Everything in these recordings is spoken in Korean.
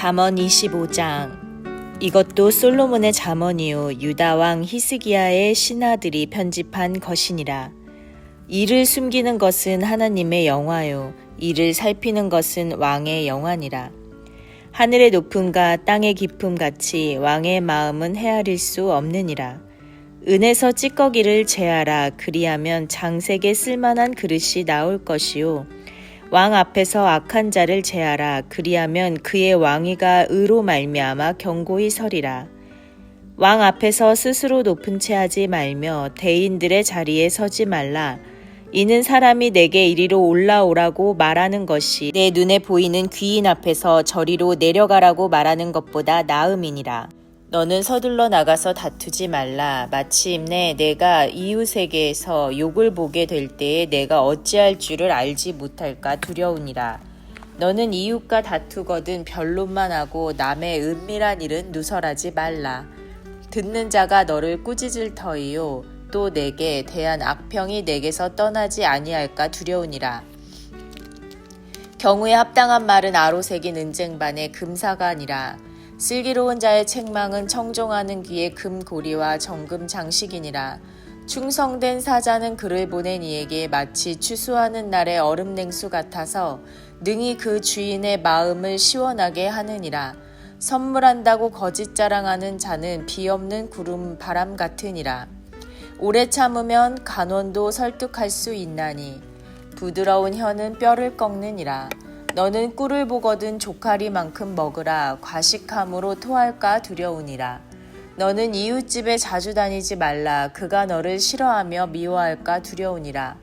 잠언 25장. 이것도 솔로몬의 잠언이요 유다 왕 히스기야의 신하들이 편집한 것이니라. 이를 숨기는 것은 하나님의 영화요 이를 살피는 것은 왕의 영화니라. 하늘의 높음과 땅의 깊음 같이 왕의 마음은 헤아릴 수 없느니라. 은에서 찌꺼기를 제하라 그리하면 장색에 쓸만한 그릇이 나올 것이요 왕 앞에서 악한 자를 제하라. 그리하면 그의 왕위가 의로 말미암아 경고히 서리라. 왕 앞에서 스스로 높은 채 하지 말며 대인들의 자리에 서지 말라. 이는 사람이 내게 이리로 올라오라고 말하는 것이 내 눈에 보이는 귀인 앞에서 저리로 내려가라고 말하는 것보다 나음이니라 너는 서둘러 나가서 다투지 말라. 마침내 내가 이웃에게서 욕을 보게 될 때에 내가 어찌할 줄을 알지 못할까 두려우니라. 너는 이웃과 다투거든 변론만 하고 남의 은밀한 일은 누설하지 말라. 듣는 자가 너를 꾸짖을 터이요. 또 내게 대한 악평이 내게서 떠나지 아니할까 두려우니라. 경우에 합당한 말은 아로새긴 은쟁반의 금사가니라. 슬기로운 자의 책망은 청종하는 귀의 금고리와 정금 장식이니라. 충성된 사자는 그를 보낸 이에게 마치 추수하는 날의 얼음 냉수 같아서 능히 그 주인의 마음을 시원하게 하느니라. 선물한다고 거짓 자랑하는 자는 비 없는 구름 바람 같으니라. 오래 참으면 간원도 설득할 수 있나니 부드러운 혀는 뼈를 꺾느니라. 너는 꿀을 보거든 조카리만큼 먹으라 과식함으로 토할까 두려우니라. 너는 이웃집에 자주 다니지 말라 그가 너를 싫어하며 미워할까 두려우니라.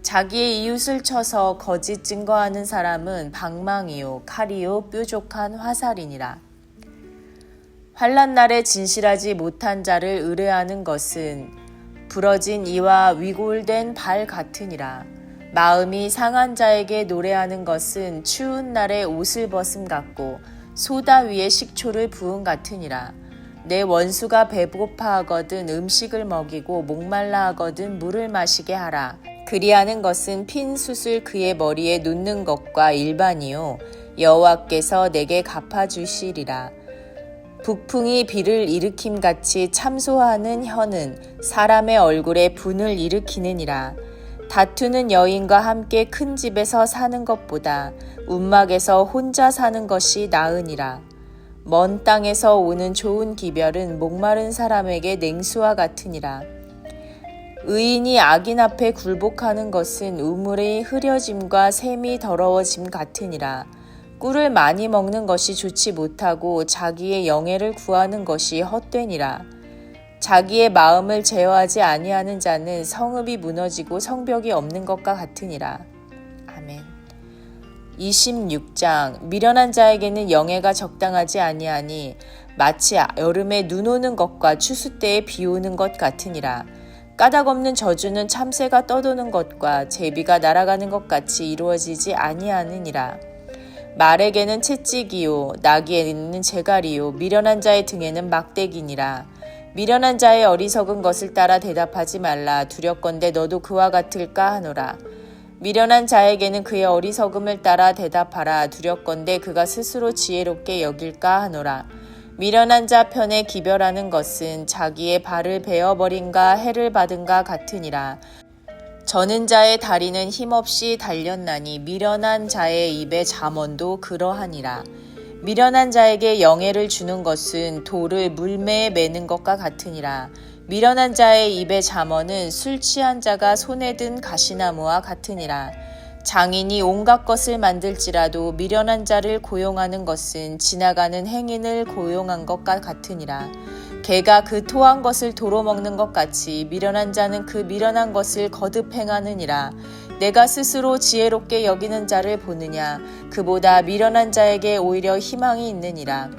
자기의 이웃을 쳐서 거짓 증거하는 사람은 방망이요 칼이요 뾰족한 화살이니라. 환란 날에 진실하지 못한 자를 의뢰하는 것은 부러진 이와 위골된 발 같으니라. 마음이 상한 자에게 노래하는 것은 추운 날에 옷을 벗음 같고 소다 위에 식초를 부은 같으니라. 내 원수가 배고파하거든 음식을 먹이고 목말라 하거든 물을 마시게 하라. 그리하는 것은 핀 숯을 그의 머리에 놓는 것과 일반이요 여호와께서 내게 갚아 주시리라. 북풍이 비를 일으킴 같이 참소하는 혀는 사람의 얼굴에 분을 일으키느니라. 다투는 여인과 함께 큰 집에서 사는 것보다 움막에서 혼자 사는 것이 나으니라. 먼 땅에서 오는 좋은 기별은 목마른 사람에게 냉수와 같으니라. 의인이 악인 앞에 굴복하는 것은 우물의 흐려짐과 샘이 더러워짐 같으니라. 꿀을 많이 먹는 것이 좋지 못하고 자기의 영예를 구하는 것이 헛되니라. 자기의 마음을 제어하지 아니하는 자는 성읍이 무너지고 성벽이 없는 것과 같으니라. 아멘. 26장 미련한 자에게는 영예가 적당하지 아니하니 마치 여름에 눈 오는 것과 추수 때에 비 오는 것 같으니라. 까닭 없는 저주는 참새가 떠도는 것과 제비가 날아가는 것 같이 이루어지지 아니하느니라. 말에게는 채찍이요 나귀에는 재갈이요 미련한 자의 등에는 막대기니라. 미련한 자의 어리석은 것을 따라 대답하지 말라. 두렵건대 너도 그와 같을까 하노라. 미련한 자에게는 그의 어리석음을 따라 대답하라. 두렵건대 그가 스스로 지혜롭게 여길까 하노라. 미련한 자 편에 기별하는 것은 자기의 발을 베어버린가 해를 받은가 같으니라. 저는 자의 다리는 힘없이 달렸나니 미련한 자의 입에 잠언도 그러하니라 미련한 자에게 영예를 주는 것은 돌을 물매에 매는 것과 같으니라. 미련한 자의 입의 잠언은 술 취한 자가 손에 든 가시나무와 같으니라. 장인이 온갖 것을 만들지라도 미련한 자를 고용하는 것은 지나가는 행인을 고용한 것과 같으니라. 개가 그 토한 것을 도로 먹는 것 같이 미련한 자는 그 미련한 것을 거듭 행하느니라. 내가 스스로 지혜롭게 여기는 자를 보느냐? 그보다 미련한 자에게 오히려 희망이 있느니라.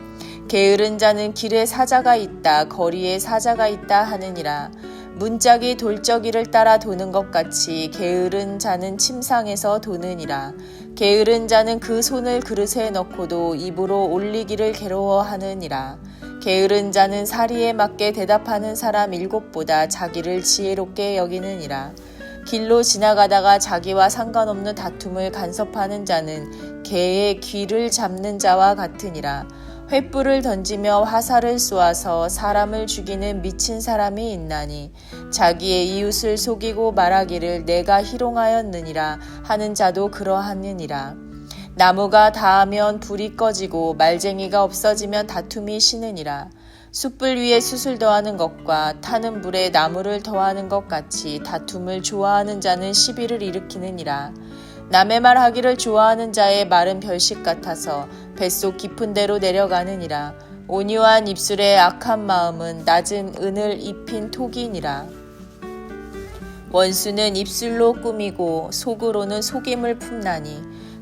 게으른 자는 길에 사자가 있다 거리에 사자가 있다 하느니라. 문짝이 돌적이를 따라 도는 것 같이 게으른 자는 침상에서 도느니라. 게으른 자는 그 손을 그릇에 넣고도 입으로 올리기를 괴로워하느니라. 게으른 자는 사리에 맞게 대답하는 사람 일곱보다 자기를 지혜롭게 여기느니라 길로 지나가다가 자기와 상관없는 다툼을 간섭하는 자는 개의 귀를 잡는 자와 같으니라. 횃불을 던지며 화살을 쏘아서 사람을 죽이는 미친 사람이 있나니 자기의 이웃을 속이고 말하기를 내가 희롱하였느니라 하는 자도 그러하느니라. 나무가 닿으면 불이 꺼지고 말쟁이가 없어지면 다툼이 쉬느니라. 숯불 위에 숯을 더하는 것과 타는 불에 나무를 더하는 것 같이 다툼을 좋아하는 자는 시비를 일으키느니라. 남의 말 하기를 좋아하는 자의 말은 별식 같아서 뱃속 깊은 데로 내려가느니라. 온유한 입술의 악한 마음은 낮은 은을 입힌 톡이니라. 원수는 입술로 꾸미고 속으로는 속임을 품나니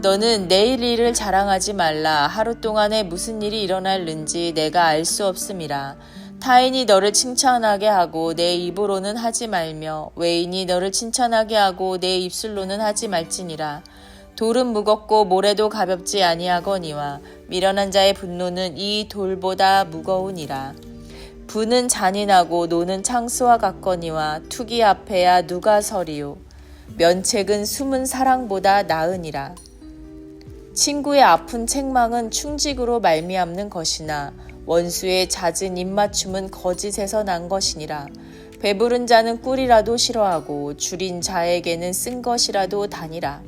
너는 내일 일을 자랑하지 말라. 하루 동안에 무슨 일이 일어날는지 내가 알 수 없음이라. 타인이 너를 칭찬하게 하고 내 입으로는 하지 말며 외인이 너를 칭찬하게 하고 내 입술로는 하지 말지니라. 돌은 무겁고 모래도 가볍지 아니하거니와 미련한 자의 분노는 이 돌보다 무거우니라. 부는 잔인하고 노는 창수와 같거니와 투기 앞에야 누가 서리요. 면책은 숨은 사랑보다 나으니라. 친구의 아픈 책망은 충직으로 말미암는 것이나 원수의 잦은 입맞춤은 거짓에서 난 것이니라. 배부른 자는 꿀이라도 싫어하고 줄인 자에게는 쓴 것이라도 다니라.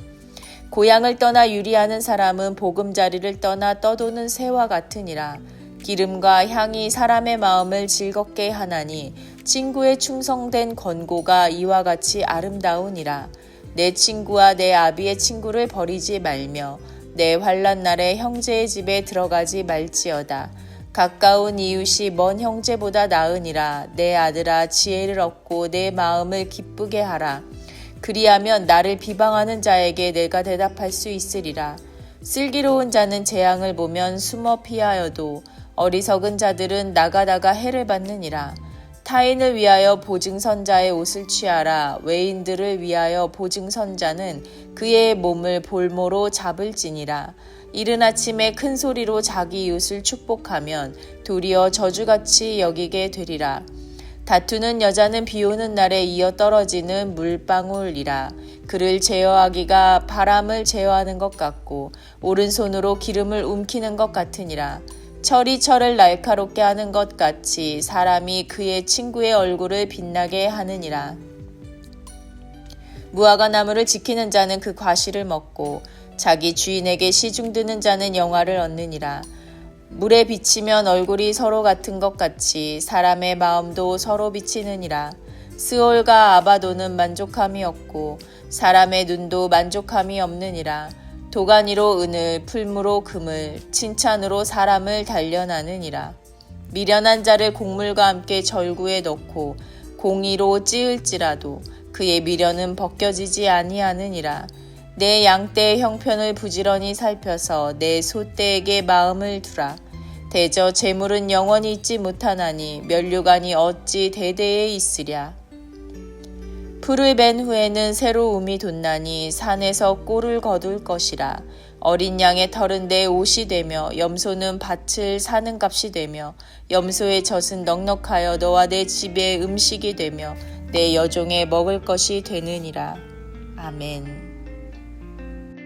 고향을 떠나 유리하는 사람은 보금자리를 떠나 떠도는 새와 같으니라. 기름과 향이 사람의 마음을 즐겁게 하나니 친구의 충성된 권고가 이와 같이 아름다우니라. 내 친구와 내 아비의 친구를 버리지 말며 내 환란 날에 형제의 집에 들어가지 말지어다. 가까운 이웃이 먼 형제보다 나으니라. 내 아들아 지혜를 얻고 내 마음을 기쁘게 하라. 그리하면 나를 비방하는 자에게 내가 대답할 수 있으리라. 슬기로운 자는 재앙을 보면 숨어 피하여도 어리석은 자들은 나가다가 해를 받느니라. 타인을 위하여 보증선자의 옷을 취하라. 외인들을 위하여 보증선자는 그의 몸을 볼모로 잡을지니라. 이른 아침에 큰 소리로 자기 이웃을 축복하면 도리어 저주같이 여기게 되리라. 다투는 여자는 비 오는 날에 이어 떨어지는 물방울이라. 그를 제어하기가 바람을 제어하는 것 같고 오른손으로 기름을 움키는 것 같으니라. 철이 철을 날카롭게 하는 것 같이 사람이 그의 친구의 얼굴을 빛나게 하느니라. 무화과 나무를 지키는 자는 그 과실을 먹고 자기 주인에게 시중드는 자는 영화를 얻느니라. 물에 비치면 얼굴이 서로 같은 것 같이 사람의 마음도 서로 비치느니라. 스올과 아바도는 만족함이 없고 사람의 눈도 만족함이 없느니라. 도가니로 은을, 풀무로 금을, 칭찬으로 사람을 단련하느니라. 미련한 자를 곡물과 함께 절구에 넣고 공의로 찌을지라도 그의 미련은 벗겨지지 아니하느니라. 내 양떼의 형편을 부지런히 살펴서 내 소떼에게 마음을 두라. 대저 재물은 영원히 있지 못하나니 면류관이 어찌 대대에 있으랴. 풀을 벤 후에는 새로움이 돋나니 산에서 꼴을 거둘 것이라. 어린 양의 털은 내 옷이 되며 염소는 밭을 사는 값이 되며 염소의 젖은 넉넉하여 너와 내 집의 음식이 되며 내 여종의 먹을 것이 되느니라. 아멘.